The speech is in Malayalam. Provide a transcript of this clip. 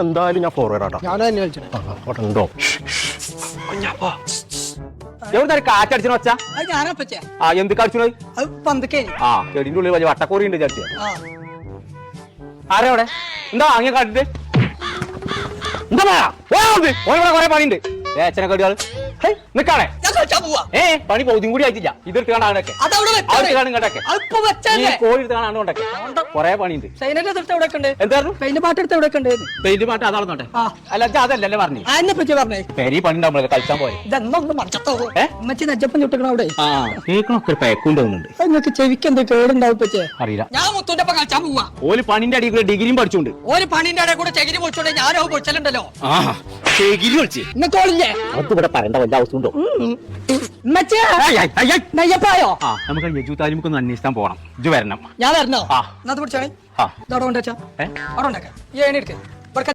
ഇന്ന് എന്തായാലും ഞാൻ ഫോർവേഡ് ആട്ടോ. ഞാൻ തന്നെ കാറ്റടിച്ചു പറ്റിയ ആ എന്ത് കടിച്ചു അത് പന്തക്കേ ആ ചെടിന്റെ ഉള്ളിൽ വലിയ വട്ടക്കോറി ഉണ്ട് ആരാ അവിടെ എന്താ അങ്ങനെ കാട്ടിട്ട് എന്താ പറയാ കൊറേ പണിയുണ്ട്. ഏച്ചനെ കടിയാൾ നിക്കാണേ. ഏ പണി പൗതിയും കൂടി ആയിട്ടില്ല. ഇതെടുത്ത് കാണാനൊക്കെ കോഴി എടുത്ത് കൊറേ പണിയുണ്ട്. എന്തായിരുന്നു? പെയിന്റ് പാട്ട് എടുത്ത് എവിടെ ഉണ്ട് പെയിന്റ് പാട്ട് അതാണെന്നോട്ടെ. അല്ല അതല്ലേ പറഞ്ഞു? അതിനെ പറ്റി പറഞ്ഞേ. പെരി പണി കളിച്ചാൻ ഇതെന്നൊന്ന് നജ്ജപ്പം ചുട്ടിക്കണ അവിടെ. കേൾക്കണൊക്കെ നിങ്ങൾക്ക് കേടുണ്ടാവും അറിയില്ല. ഞാൻ മുത്തൂന്റെ ഒപ്പം കളിച്ചാൻ പോവാ. ഓൽ പണിന്റെ അടിയിൽ കൂടെ ഡിഗ്രിയും പഠിച്ചുണ്ട്. ഒരു പണിന്റെ ഇടയിൽ കൂടെ ചെകിരി പൊളിച്ചോണ്ട് ഞാനോ പൊളിച്ചലുണ്ടല്ലോ. ആ ഡിഗ്രി കളിച്ച് ഇന്നത്തോളില്ലേ അത് ഇവിടെ പറയേണ്ട വല്ല ആവശ്യം ഉണ്ടോ ഉമ്മച്ചേ നെയ്യപ്പായോ? ആ നമുക്ക് യജു താലിമുക്കൊന്ന് അന്വേഷിക്കാൻ പോകണം ഇജ് വരണം. ഞാൻ വരണോ? ആ. എന്നാ പിടിച്ചാണേ ഏ? അവിടെ ഉണ്ടാക്കാം ഏണി എടുക്കേ.